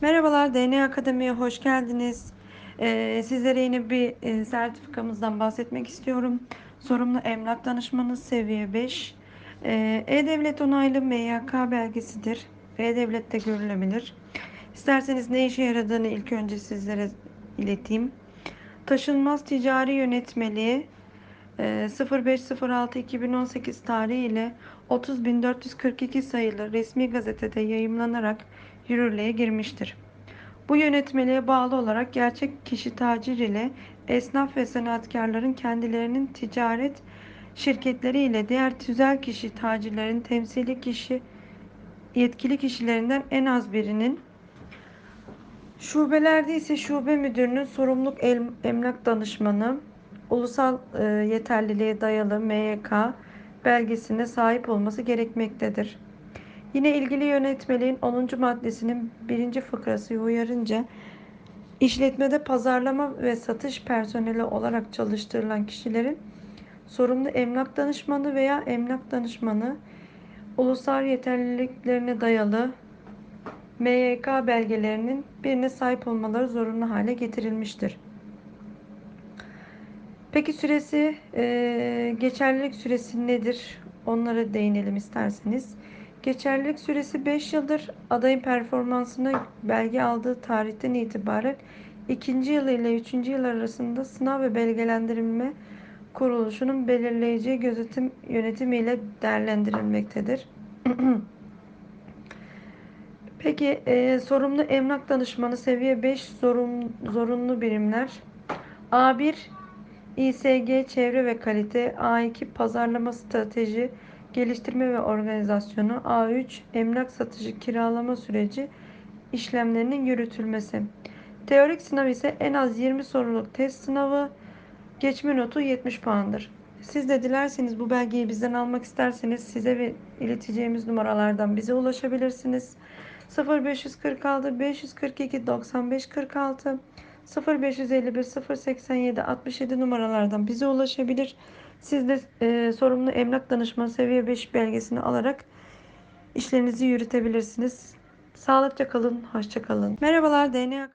Merhabalar, DNA Akademi'ye hoş geldiniz. Ee, sizlere yeni bir e, sertifikamızdan bahsetmek istiyorum. Sorumlu emlak danışmanı seviye 5. Ee, E-Devlet onaylı MYK belgesidir. E-Devlet'te görülebilir. İsterseniz ne işe yaradığını ilk önce sizlere ileteyim. Taşınmaz ticari yönetmeliği e, 05.06.2018 tarihi ile 30.442 sayılı resmi gazetede yayımlanarak yürürlüğe girmiştir. Bu yönetmeliğe bağlı olarak gerçek kişi tacir ile esnaf ve sanatkarların kendilerinin ticaret şirketleri ile diğer tüzel kişi tacirlerin temsili kişi yetkili kişilerinden en az birinin Şubelerde ise şube müdürünün sorumluluk emlak danışmanı, ulusal e, yeterliliğe dayalı MYK belgesine sahip olması gerekmektedir. Yine ilgili yönetmeliğin 10. maddesinin 1. fıkrası uyarınca işletmede pazarlama ve satış personeli olarak çalıştırılan kişilerin sorumlu emlak danışmanı veya emlak danışmanı ulusal yeterliliklerine dayalı MYK belgelerinin birine sahip olmaları zorunlu hale getirilmiştir. Peki süresi, e, geçerlilik süresi nedir? Onlara değinelim isterseniz. Geçerlilik süresi 5 yıldır. Adayın performansına belge aldığı tarihten itibaren ikinci yıl ile üçüncü yıl arasında sınav ve belgelendirilme kuruluşunun belirleyeceği gözetim yönetimiyle değerlendirilmektedir. Peki e, sorumlu emlak danışmanı seviye 5 zorun, zorunlu birimler. A1 İSG çevre ve kalite, A2 pazarlama strateji, geliştirme ve organizasyonu, A3 emlak satıcı kiralama süreci işlemlerinin yürütülmesi. Teorik sınav ise en az 20 soruluk test sınavı, geçme notu 70 puandır. Siz de dilerseniz bu belgeyi bizden almak isterseniz size ve ileteceğimiz numaralardan bize ulaşabilirsiniz. 0546 542 95 46 0551 087 67 numaralardan bize ulaşabilir. Siz de e, sorumlu emlak danışmanı seviye 5 belgesini alarak işlerinizi yürütebilirsiniz. Sağlıkça kalın, hoşça kalın. Merhabalar DNA